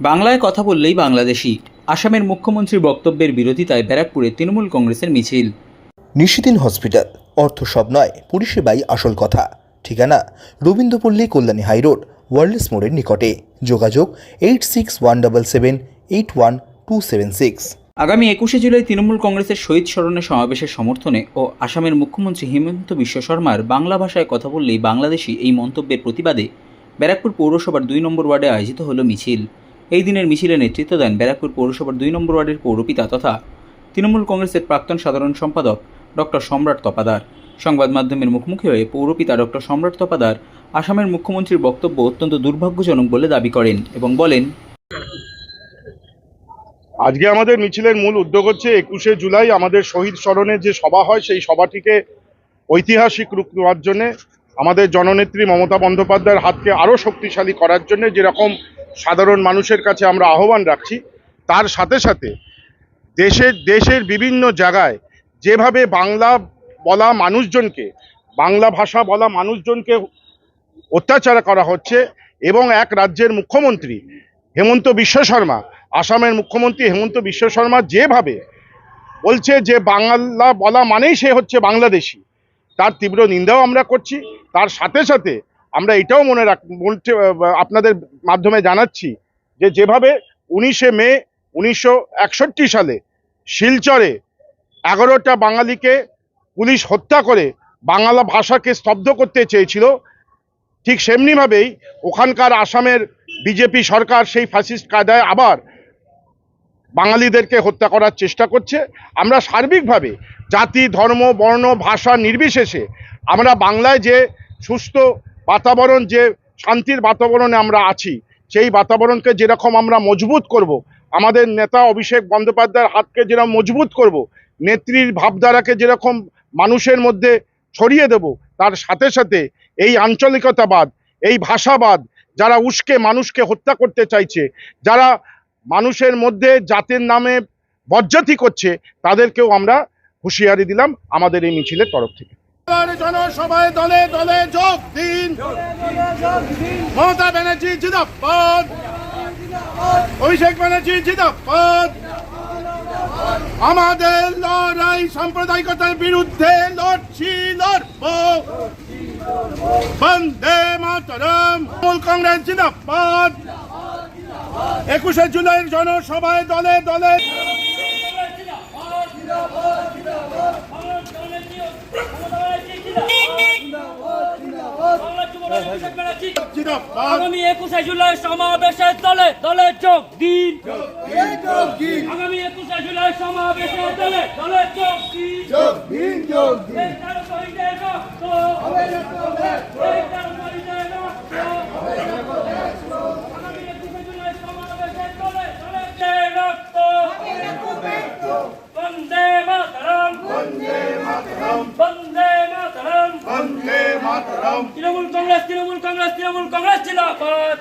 বাংলায় কথা বললেই বাংলাদেশি। আসামের মুখ্যমন্ত্রীর বক্তব্যের বিরোধিতায় ব্যারাকপুরে তৃণমূল কংগ্রেসের মিছিল। নিশিদিন হসপিটাল অর্থ সব নয় পরিষেবাই আসল কথা। ঠিকানা রবীন্দ্রপল্লী কল্যাণী হাইরোড ওয়ার্ল্ডস মোড়ের নিকটে। যোগাযোগ eight six one double seven eight one two seven six. আগামী একুশে জুলাই তৃণমূল কংগ্রেসের শহীদ স্মরণে সমাবেশের সমর্থনে ও আসামের মুখ্যমন্ত্রী হিমন্ত বিশ্ব শর্মার বাংলা ভাষায় কথা বললেই বাংলাদেশি এই মন্তব্যের প্রতিবাদে ব্যারাকপুর পৌরসভার দুই নম্বর ওয়ার্ডে আয়োজিত হলো মিছিল। এই দিনের মিছিলে নেতৃত্ব দেন ব্যারাকপুর পৌরসভার দুই নম্বর ওয়ার্ডের পৌরপিতা তথা তৃণমূল কংগ্রেসের প্রাক্তন সাধারণ সম্পাদক ডক্টর সম্রাট তপাদার। সংবাদ মাধ্যমের মুখোমুখি হয়ে পৌরপিতা ডক্টর সম্রাট তপাদার আসামের মুখ্যমন্ত্রীর বক্তব্য অত্যন্ত দুর্ভাগ্যজনক বলে দাবি করেন এবং বলেন, আজকে আমাদের মিছিলের মূল উদ্যোগ হচ্ছে একুশে জুলাই আমাদের শহীদ স্মরণের যে সভা হয়, সেই সভাটিকে ঐতিহাসিক রূপ দেওয়ার জন্য আমাদের জননেত্রী মমতা বন্দ্যোপাধ্যায়ের হাতকে আরও শক্তিশালী করার জন্য যেরকম সাধারণ মানুষের কাছে আমরা আহ্বান রাখছি। তার সাথে সাথে দেশের দেশের বিভিন্ন জায়গায় যেভাবে বাংলা বলা মানুষজনকে, বাংলা ভাষা বলা মানুষজনকে অত্যাচার করা হচ্ছে এবং এক রাজ্যের মুখ্যমন্ত্রী হেমন্ত বিশ্ব শর্মা, আসামের মুখ্যমন্ত্রী হেমন্ত বিশ্ব শর্মা যেভাবে বলছে যে বাংলা বলা মানেই সে হচ্ছে বাংলাদেশি, তার তীব্র নিন্দাও আমরা করছি। তার সাথে সাথে আমরা এটাও মনে রাখ, বলতে আপনাদের মাধ্যমে জানাচ্ছি যে যেভাবে উনিশে মে উনিশশো একষট্টি সালে শিলচরে এগারোটা বাঙালিকে পুলিশ হত্যা করে বাংলা ভাষাকে স্তব্ধ করতে চেয়েছিল, ঠিক সেমনিভাবেই ওখানকার আসামের বিজেপি সরকার সেই ফ্যাসিস্ট কায়দায় আবার বাঙালিদেরকে হত্যা করার চেষ্টা করছে। আমরা সার্বিকভাবে জাতি, ধর্ম, বর্ণ, ভাষা নির্বিশেষে আমরা বাংলায় যে সুস্থ বাতাবরণ যে শান্তির বাতাবরণে আমরা আছি, সেই বাতাবরণকে যেরকম আমরা মজবুত করব, আমাদের নেতা অভিষেক বন্দ্যোপাধ্যায়ের হাতকে যেরকম মজবুত করব, নেত্রীর ভাবধারাকে যেরকম মানুষের মধ্যে ছড়িয়ে দেব, তার সাথে সাথে এই আঞ্চলিকতাবাদ, এই ভাষাবাদ, যারা উস্কে মানুষকে হত্যা করতে চাইছে, যারা মানুষের মধ্যে জাতের নামে বজ্জাতি করছে, তাদেরকেও আমরা হুঁশিয়ারি দিলাম আমাদের এই মিছিলের তরফ থেকে। জনসভায় দলে দলে মমতা ব্যানার্জি জিদাবাদ অভিষেক ব্যানার্জি জিদাবাদ আমাদের লড়াই সাম্প্রদায়িকতার বিরুদ্ধে লড়ছি, লড়ব। বন্দে মাতরম। তৃণমূল কংগ্রেস, জিন্দাবাদ। একুশে জুলাইয়ের জনসভায় দলে দলে আগামী একুশে জুলাই সমাবেশের দলে দলে যোগ দিন। আগামী একুশে জুলাই সমাবেশের দলে দলে যোগ দিন। যোগ দিন এই তার শহীদের রক্ত আগামী একুশে জুলাই সমাবেশের দলে দলে যে রক্ত বন্দে মাতরম বন্দে মাতরম বন্দে মাতরম তৃণমূল কংগ্রেস তৃণমূল কংগ্রেস তৃণমূল কংগ্রেস জিন্দাবাদ।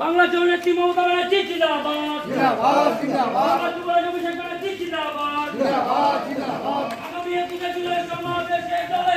বাংলা জননেত্রী মমতা ব্যানার্জি জিন্দাবাদ। জিন্দাবাদ আগামী একুশে জুলাই সমাবেশে দলে